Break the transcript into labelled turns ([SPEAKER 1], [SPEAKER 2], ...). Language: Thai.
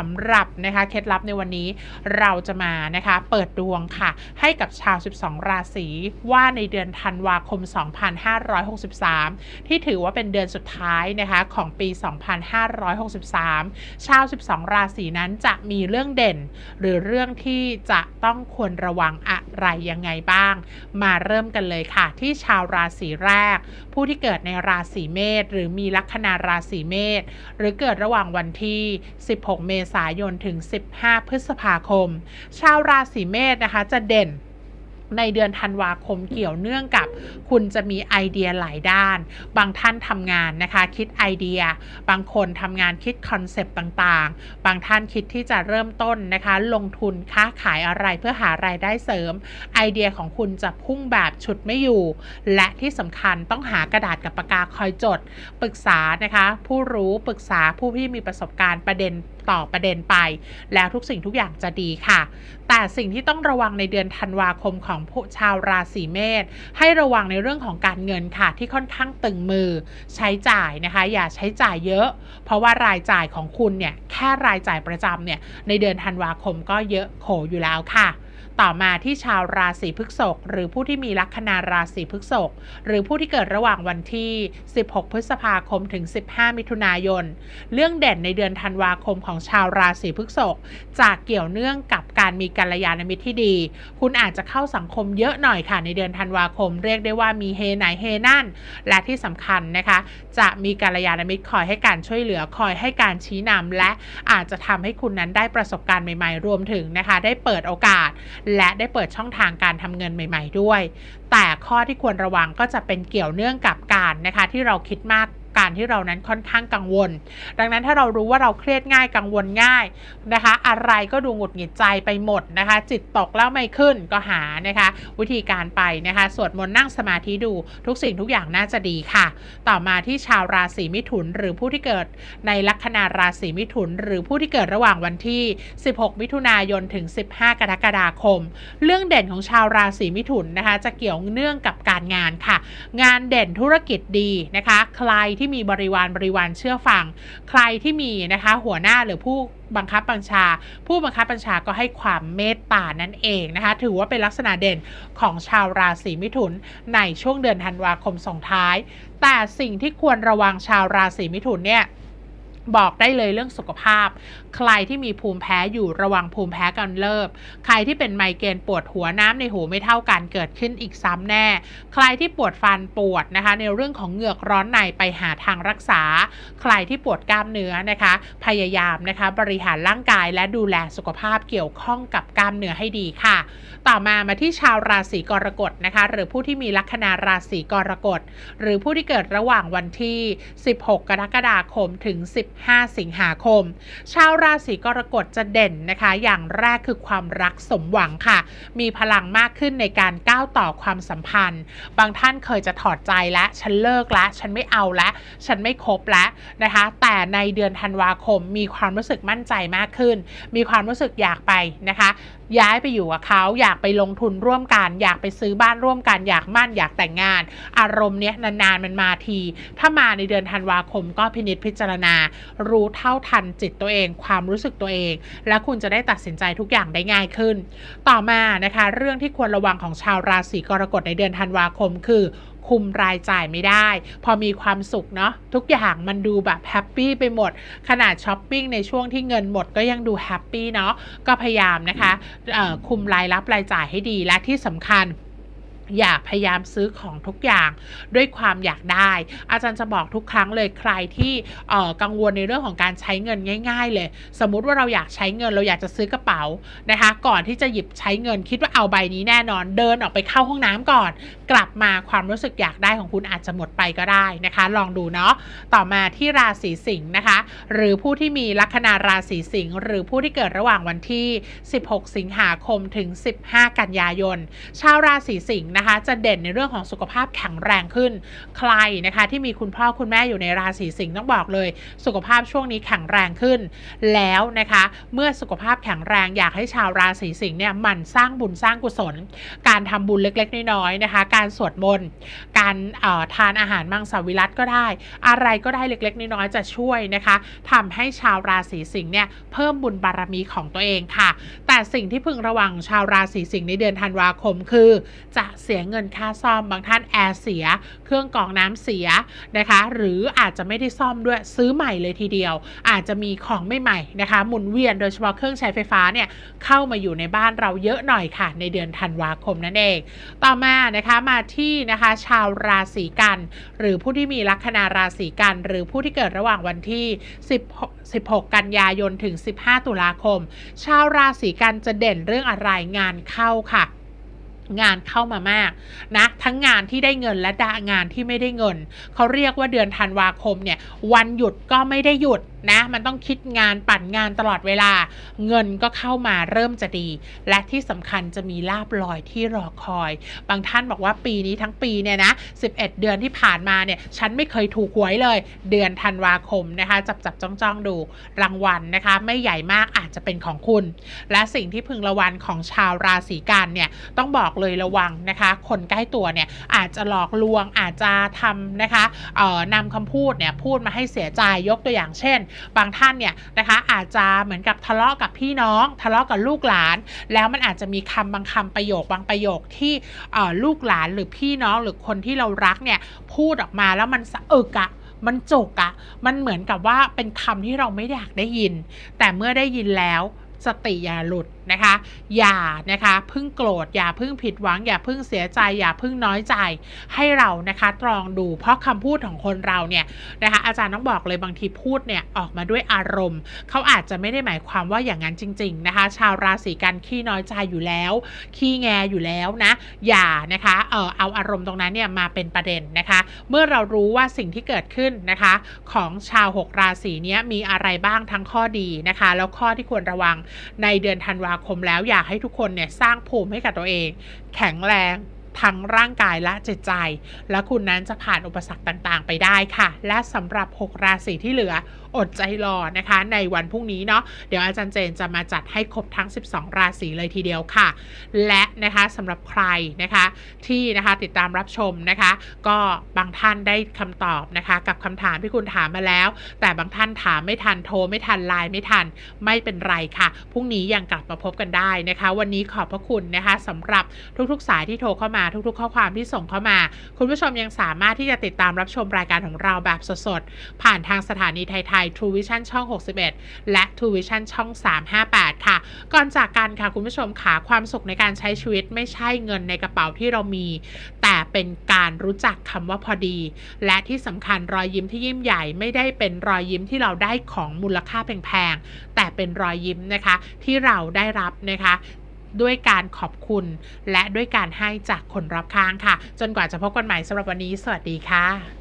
[SPEAKER 1] สำหรับนะคะเคล็ดลับในวันนี้เราจะมานะคะเปิดดวงค่ะ ให้กับชาว 12 ราศีว่าในเดือนธันวาคม 2563 ที่ถือว่าเป็นเดือนสุดท้ายนะคะของปี 2563 ชาว 12 ราศีนั้นจะมีเรื่องเด่น หรือเรื่องที่จะต้องควรระวังอะ ไรยังไงบ้าง มาเริ่มกันเลยค่ะ ที่ชาวราศีแรก ผู้ที่เกิดในราศีเมษหรือมีลัคนาราศีเมษหรือเกิดระหว่างวันที่ 16 เมษายนถึง 15 พฤษภาคม ชาวราศีเมษนะคะจะเด่น ในเดือนธันวาคมเกี่ยวเนื่องกับ คุณจะมีไอเดียหลายด้าน บางท่านทำงานนะคะคิดไอเดีย บางคนทำงานคิดคอนเซปต์ต่างๆ บางท่านคิดที่จะเริ่มต้นนะคะ ลงทุนค้าขายอะไรเพื่อหารายได้เสริม ไอเดียของคุณจะพุ่งแบบฉุดไม่อยู่ และที่สำคัญต้องหากระดาษกับปากกาคอยจด ปรึกษานะคะ ผู้รู้ปรึกษาผู้ที่มีประสบการณ์ประเด็น ต่อประเด็นไป แล้วทุกสิ่งทุกอย่างจะดีค่ะ แต่สิ่งที่ต้องระวังในเดือนธันวาคมของผู้ชาวราศีเมษให้ระวังในเรื่องของการเงินค่ะ ที่ค่อนข้างตึงมือ ใช้จ่ายนะคะ อย่าใช้จ่ายเยอะ เพราะว่ารายจ่ายของคุณเนี่ยแค่รายจ่ายประจำเนี่ยในเดือนธันวาคมก็เยอะโขอยู่แล้วค่ะ ต่อมาที่ชาวราศีพฤษภหรือผู้ที่มีลัคนาราศีพฤษภหรือผู้ที่เกิดระหว่างวันที่ 16 พฤษภาคมถึง 15 มิถุนายน เรื่องเด่นในเดือนธันวาคมของชาวราศีพฤษภจากเกี่ยวเนื่องกับการมีกัลยาณมิตรที่ดี คุณอาจจะเข้าสังคมเยอะหน่อยค่ะในเดือนธันวาคม เรียกได้ว่ามีเฮไหนเฮนั่น และที่สำคัญนะคะ จะมีกัลยาณมิตรคอยให้การช่วยเหลือคอยให้การชี้นำและอาจจะทำให้คุณนั้นได้ประสบการณ์ใหม่ๆ รวมถึงนะคะ ได้เปิดโอกาสและได้เปิดช่องทางการทำเงินใหม่ ๆ ด้วย แต่ข้อที่ควรระวังก็จะเป็นเกี่ยวเนื่องกับการนะคะที่เราคิดมาก การที่เรานั้นค่อนข้างกังวล ดังนั้นถ้าเรารู้ว่าเราเครียดง่ายกังวลง่ายนะคะ อะไรก็ดูหงุดหงิดใจไปหมดนะคะ จิตตกแล้วไม่ขึ้นก็หานะคะ วิธีการไปนะคะสวดมนต์นั่งสมาธิดูทุกสิ่งทุกอย่างน่าจะดีค่ะ ต่อมาที่ชาวราศีมิถุน หรือผู้ที่เกิดในลัคนาราศีมิถุน หรือผู้ที่เกิดระหว่างวันที่ 16 มิถุนายนถึง 15 กรกฎาคม เรื่องเด่นของชาวราศีมิถุนนะคะ จะเกี่ยวเนื่องกับการงานค่ะ งานเด่นธุรกิจดีนะคะ ใครที่มีบริวารบริวารเชื่อฟัง ใครที่มีนะคะหัวหน้าหรือผู้บังคับบัญชา ผู้บังคับบัญชาก็ให้ความเมตตานั่นเองนะคะ ถือว่าเป็นลักษณะเด่นของชาวราศีมิถุนในช่วงเดือนธันวาคมส่งท้าย แต่สิ่งที่ควรระวังชาวราศีมิถุนเนี่ย บอกได้เลยเรื่องสุขภาพ ใครที่มีภูมิแพ้อยู่ระวังภูมิแพ้กันเลิบ ใครที่เป็นไมเกรนปวดหัวน้ำในหูไม่เท่ากันเกิดขึ้นอีกซ้ำแน่ ใครที่ปวดฟันปวดนะคะ ในเรื่องของเหงือกร้อนในไปหาทางรักษา ใครที่ปวดกล้ามเนื้อนะคะ พยายามนะคะบริหารร่างกายและดูแลสุขภาพเกี่ยวข้องกับกล้ามเนื้อให้ดีค่ะ ต่อมามาที่ชาวราศีกรกฎนะคะ หรือผู้ที่มีลัคนาราศีกรกฎหรือผู้ที่เกิดระหว่างวันที่ 16 กรกฎาคมถึง 15 5 สิงหาคม ชาวราศีกรกฎจะเด่นนะคะ อย่างแรกคือความรักสมหวังค่ะ มีพลังมากขึ้นในการก้าวต่อความสัมพันธ์ บางท่านเคยจะถอดใจแล้วฉันเลิกและ ฉันไม่เอาและ ฉันไม่คบแล้วนะคะ แต่ในเดือนธันวาคมมีความรู้สึกมั่นใจมากขึ้น มีความรู้สึกอยากไปนะคะ ย้ายไปอยู่กับเขาอยากไปลงทุนร่วมกัน อยากไปซื้อบ้านร่วมกัน อยากมั่นอยากแต่งงาน อารมณ์เนี้ยนานๆมันมาที ถ้ามาในเดือนธันวาคมก็พินิจพิจารณา รู้เท่าทันจิตตัวเอง ความรู้สึกตัวเอง และคุณจะได้ตัดสินใจทุกอย่างได้ง่ายขึ้น ต่อมานะคะ เรื่องที่ควรระวังของชาวราศีกรกฎในเดือนธันวาคมคือคุมรายจ่ายไม่ได้ พอมีความสุขเนาะทุกอย่างมันดูแบบแฮปปี้ไปหมด ขนาดช้อปปิ้งในช่วงที่เงินหมดก็ยังดูแฮปปี้เนาะก็พยายามนะคะคุมรายรับรายจ่ายให้ดีและที่สำคัญ อย่าพยายามซื้อของทุกอย่างด้วยความอยากได้ อาจารย์จะบอกทุกครั้งเลยใครที่เอ่อกังวลในเรื่องของการใช้เงินง่าย ๆ เลย สมมุติว่าเราอยากใช้เงินเราอยากจะซื้อกระเป๋านะคะ ก่อนที่จะหยิบใช้เงินคิดว่าเอาใบนี้แน่นอนเดินออกไปเข้าห้องน้ำก่อน กลับมาความรู้สึกอยากได้ของคุณอาจจะหมดไปก็ได้นะคะ ลองดูเนาะต่อมาที่ราศีสิงห์นะคะ หรือผู้ที่มีลัคนาราศีสิงห์หรือผู้ที่เกิดระหว่างวันที่ 16 สิงหาคมถึง 15 กันยายน ชาวราศีสิงห์นะคะจะเด่นในเรื่องของสุขภาพแข็งแรงขึ้น ใครนะคะที่มีคุณพ่อคุณแม่อยู่ในราศีสิงห์ต้องบอกเลย สุขภาพช่วงนี้แข็งแรงขึ้น แล้วนะคะเมื่อสุขภาพแข็งแรงอยากให้ชาวราศีสิงห์เนี่ยหมันสร้างบุญสร้างกุศล การทำบุญเล็กๆ น้อยๆนะคะการสวดมนต์การทานอาหารมังสวิรัตก็ได้ อะไรก็ได้เล็กๆ น้อยๆจะช่วยนะคะทำให้ชาวราศีสิงห์เนี่ยเพิ่มบุญบารมีของตัวเองค่ะ แต่สิ่งที่พึงระวังชาวราศีสิงห์ในเดือนธันวาคมคือ จะเสียเงินค่าซ่อม บางท่านแอร์เสีย เครื่องกรองน้ำเสียนะคะ หรืออาจจะไม่ได้ซ่อมด้วยซื้อใหม่เลยทีเดียว อาจจะมีของไม่ใหม่นะคะ หมุนเวียนโดยเฉพาะเครื่องใช้ไฟฟ้าเนี่ยเข้ามาอยู่ในบ้านเราเยอะหน่อยค่ะ ในเดือนธันวาคมนั่นเอง ต่อมานะคะมาที่นะคะชาวราศีกัน หรือผู้ที่มีลัคนาราศีกัน หรือผู้ที่เกิดระหว่างวันที่ 16 16 กันยายนถึง 15 ตุลาคม ชาวราศีกันจะเด่นเรื่องอะไรงานเข้าค่ะ งานเข้ามามากนะทั้งงานที่ได้เงินและดางานที่ไม่ได้เงิน เขาเรียกว่าเดือนธันวาคมเนี่ยวันหยุดก็ไม่ได้หยุดนะ มันต้องคิดงานปั่นงานตลอดเวลา เงินก็เข้ามาเริ่มจะดี และที่สำคัญจะมีลาบลอยที่รอคอย บางท่านบอกว่าปีนี้ทั้งปีเนี่ยนะ 11 เดือนที่ผ่านมาเนี่ย ฉันไม่เคยถูกหวยเลย เดือนธันวาคมนะคะ จับจับจ้องจ้องดู รางวัลนะคะ ไม่ใหญ่มากอาจจะเป็นของคุณ และสิ่งที่พึงระวังของชาวราศีกันเนี่ย ต้องบอกเลยระวังนะคะ คนใกล้ตัวเนี่ยอาจจะหลอกลวง อาจจะทำนะคะเอ่อนำคำพูดเนี่ยพูดมาให้เสียใจ ยกตัวอย่างเช่นบางท่านเนี่ยนะคะอาจจะเหมือนกับทะเลาะกับพี่น้อง ทะเลาะกับลูกหลาน แล้วมันอาจจะมีคำบางคำประโยคบางประโยคที่ลูกหลานหรือพี่น้องหรือคนที่เรารักเนี่ยพูดออกมาแล้วมันสะอึกอะมันจกอะมันเหมือนกับว่าเป็นคำที่เราไม่อยากได้ยิน แต่เมื่อได้ยินแล้วสติอย่าหลุด นะคะ อย่านะคะพึ่งโกรธอย่าพึ่งผิดหวัง อย่าพึ่งเสียใจ อย่าพึ่งน้อยใจ ให้เรานะคะตรองดูเพราะคำพูดของคนเราเนี่ยนะคะอาจารย์ต้องบอกเลยบางทีพูดเนี่ยออกมาด้วยอารมณ์ เขาอาจจะไม่ได้หมายความว่าอย่างนั้นจริง ๆนะคะ ชาวราศีกันขี้น้อยใจอยู่แล้ว ขี้แงอยู่แล้วนะอย่านะคะเออเอาอารมณ์ตรงนั้นเนี่ยมาเป็นประเด็นนะคะ เมื่อเรารู้ว่าสิ่งที่เกิดขึ้นนะคะ ของชาว6ราศีเนี้ยมีอะไรบ้างทั้งข้อดีนะคะ แล้วข้อที่ควรระวังในเดือนธันวาคมแล้วอยากให้ทุกคนเนี่ยสร้างภูมิให้กับตัวเอง แข็งแรง ทั้งร่างกายและจิตใจ และคุณนั้นจะผ่านอุปสรรคต่างๆ ไปได้ค่ะ และสำหรับ 6 ราศีที่เหลืออดใจรอนะคะ ในวันพรุ่งนี้เนาะเดี๋ยวอาจารย์เจนจะมาจัดให้ครบทั้ง 12 ราศีเลยทีเดียวค่ะ และนะคะสำหรับใครนะคะที่นะคะติดตามรับชมนะคะ ก็บางท่านได้คำตอบนะคะ กับคำถามที่คุณถามมาแล้ว แต่บางท่านถามไม่ทันโทรไม่ทันไลน์ไม่ทันไม่เป็นไรค่ะพรุ่งนี้ยังกลับมาพบกันได้นะคะ วันนี้ขอบพระคุณนะคะสำหรับทุกๆ สายที่โทรเข้ามาทุกๆ ข้อความที่ส่งเข้ามา คุณผู้ชมยังสามารถที่จะติดตามรับชมรายการของเราแบบสดๆ ผ่านทางสถานีไทยๆ True Vision ช่อง 61 และ True Vision ช่อง 358 ค่ะ ก่อนจากกันค่ะคุณผู้ชมขาความสุขในการใช้ชีวิตไม่ใช่เงินในกระเป๋าที่เรามี แต่เป็นการรู้จักคำว่าพอดี และที่สำคัญรอยยิ้มที่ยิ่งใหญ่ไม่ได้เป็นรอยยิ้มที่เราได้ของมูลค่าแพงๆแต่เป็นรอยยิ้มนะคะที่เราได้รับนะคะ ด้วยการขอบคุณ และด้วยการให้จากคนรอบข้างค่ะ จนกว่าจะพบกันใหม่สำหรับวันนี้ สวัสดีค่ะ